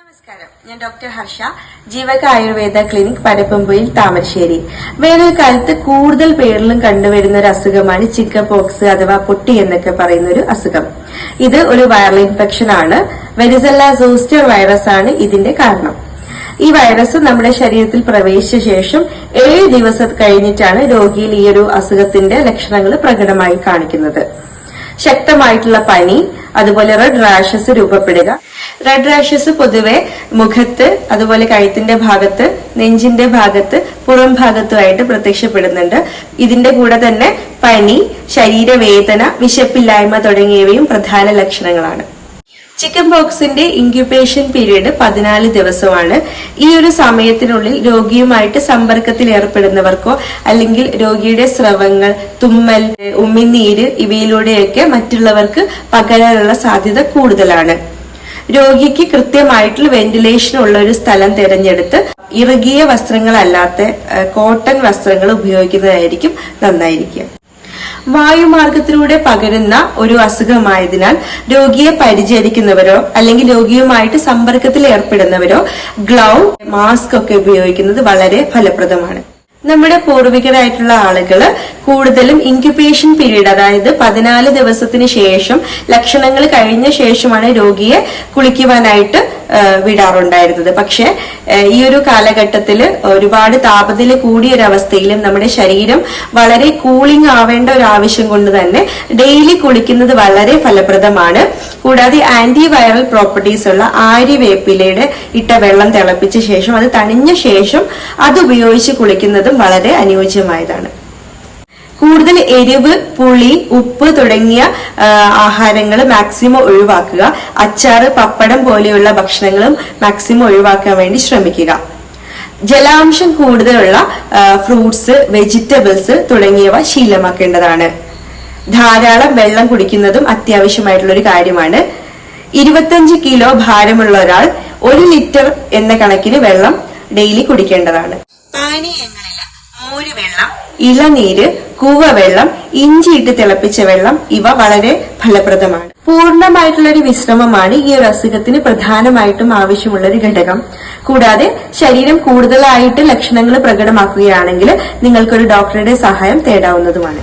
നമസ്കാരം. ഞാൻ doctor Harsha Jeevaka Ayurveda clinic പരപ്പമ്പുയിൽ Thamarassery. വേനൽക്കാലത്ത് കൂടുതൽ പേരിലും കണ്ടുവരുന്ന ഒരു അസുഖമാണ് ചിക്കൻ പോക്സ് അഥവാ പൊട്ടി എന്നൊക്കെ പറയുന്ന ഒരു അസുഖം. ഇത് ഒരു വൈറൽ ഇൻഫെക്ഷൻ ആണ്. വെരിസെല്ല സോസ്റ്റർ വൈറസ് ആണ് ഇതിന്റെ കാരണം. ഈ വൈറസ് നമ്മുടെ ശരീരത്തിൽ പ്രവേശിച്ച ശേഷം ഏഴ് ദിവസം കഴിഞ്ഞിട്ടാണ് രോഗിയിൽ ഈ ഒരു അസുഖത്തിന്റെ ലക്ഷണങ്ങൾ പ്രകടമായി കാണിക്കുന്നത്. ശക്തമായിട്ടുള്ള പനി അതുപോലെ റെഡ് റാഷസ് രൂപപ്പെടുക. റെഡ് റാഷസ് പൊതുവെ മുഖത്ത് അതുപോലെ കഴുത്തിന്റെ ഭാഗത്ത് നെഞ്ചിന്റെ ഭാഗത്ത് പുറം ഭാഗത്തുമായിട്ട് പ്രത്യക്ഷപ്പെടുന്നുണ്ട്. ഇതിന്റെ കൂടെ തന്നെ പനി ശരീരവേദന വിശപ്പില്ലായ്മ തുടങ്ങിയവയും പ്രധാന ലക്ഷണങ്ങളാണ്. ചിക്കൻ പോക്സിന്റെ ഇൻക്യുബേഷൻ പീരീഡ് പതിനാല് ദിവസമാണ്. ഈ ഒരു സമയത്തിനുള്ളിൽ രോഗിയുമായിട്ട് സമ്പർക്കത്തിൽ ഏർപ്പെടുന്നവർക്കോ അല്ലെങ്കിൽ രോഗിയുടെ സ്രവങ്ങൾ തുമ്മൽ ഉമ്മിനീര് ഇവയിലൂടെയൊക്കെ മറ്റുള്ളവർക്ക് പകരാനുള്ള സാധ്യത കൂടുതലാണ്. രോഗിക്ക് കൃത്യമായിട്ടുള്ള വെന്റിലേഷൻ ഉള്ള ഒരു സ്ഥലം തിരഞ്ഞെടുത്ത് ഇറുകിയ വസ്ത്രങ്ങളല്ലാത്ത കോട്ടൺ വസ്ത്രങ്ങൾ ഉപയോഗിക്കുന്നതായിരിക്കും നന്നായിരിക്കുക. വായുമാർഗത്തിലൂടെ പകരുന്ന ഒരു അസുഖമായതിനാൽ രോഗിയെ പരിചരിക്കുന്നവരോ അല്ലെങ്കിൽ രോഗിയുമായിട്ട് സമ്പർക്കത്തിൽ ഏർപ്പെടുന്നവരോ ഗ്ലൗ മാസ്ക് ഒക്കെ ഉപയോഗിക്കുന്നത് വളരെ ഫലപ്രദമാണ്. നമ്മുടെ പൂർവികരായിട്ടുള്ള ആളുകൾ കൂടുതലും ഇൻക്യുബേഷൻ പീരീഡ് അതായത് പതിനാല് ദിവസത്തിന് ശേഷം ലക്ഷണങ്ങൾ കഴിഞ്ഞ ശേഷമാണ് രോഗിയെ കുളിക്കുവാനായിട്ട് വിടാറുണ്ടായിരുന്നത്. പക്ഷെ ഈ ഒരു കാലഘട്ടത്തിൽ ഒരുപാട് താപനില കൂടിയ ഒരവസ്ഥയിലും നമ്മുടെ ശരീരം വളരെ കൂളിംഗ് ആവേണ്ട ഒരു ആവശ്യം കൊണ്ട് തന്നെ ഡെയിലി കുളിക്കുന്നത് വളരെ ഫലപ്രദമാണ്. കൂടാതെ ആന്റി വൈറൽ പ്രോപ്പർട്ടീസ് ഉള്ള ആര്യവേപ്പിലയുടെ ഇട്ട വെള്ളം തിളപ്പിച്ച ശേഷം അത് തണിഞ്ഞ ശേഷം അത് ഉപയോഗിച്ച് കുളിക്കുന്നതും വളരെ അനുയോജ്യമായതാണ്. കൂടുതൽ എരിവ് പുളി ഉപ്പ് തുടങ്ങിയ ആഹാരങ്ങൾ മാക്സിമം ഒഴിവാക്കുക. അച്ചാറ് പപ്പടം പോലെയുള്ള ഭക്ഷണങ്ങളും മാക്സിമം ഒഴിവാക്കാൻ വേണ്ടി ശ്രമിക്കുക. ജലാംശം കൂടുതലുള്ള ഫ്രൂട്ട്സ് വെജിറ്റബിൾസ് തുടങ്ങിയവ ശീലമാക്കേണ്ടതാണ്. ധാരാളം വെള്ളം കുടിക്കുന്നതും അത്യാവശ്യമായിട്ടുള്ള ഒരു കാര്യമാണ്. ഇരുപത്തഞ്ച് കിലോ ഭാരമുള്ള ഒരാൾ ഒരു ലിറ്റർ എന്ന കണക്കിന് വെള്ളം ഡെയിലി കുടിക്കേണ്ടതാണ്. പാനീയങ്ങളിൽ മോര് വെള്ളം ഇളനീര് കൂവവെള്ളം ഇഞ്ചിയിട്ട് തിളപ്പിച്ച വെള്ളം ഇവ വളരെ ഫലപ്രദമാണ്. പൂർണമായിട്ടുള്ള ഒരു വിശ്രമമാണ് ഈ ഒരു അസുഖത്തിന് പ്രധാനമായിട്ടും ആവശ്യമുള്ള ഒരു ഘടകം. കൂടാതെ ശരീരം കൂടുതലായിട്ട് ലക്ഷണങ്ങൾ പ്രകടമാക്കുകയാണെങ്കിൽ നിങ്ങൾക്കൊരു ഡോക്ടറുടെ സഹായം തേടാവുന്നതുമാണ്.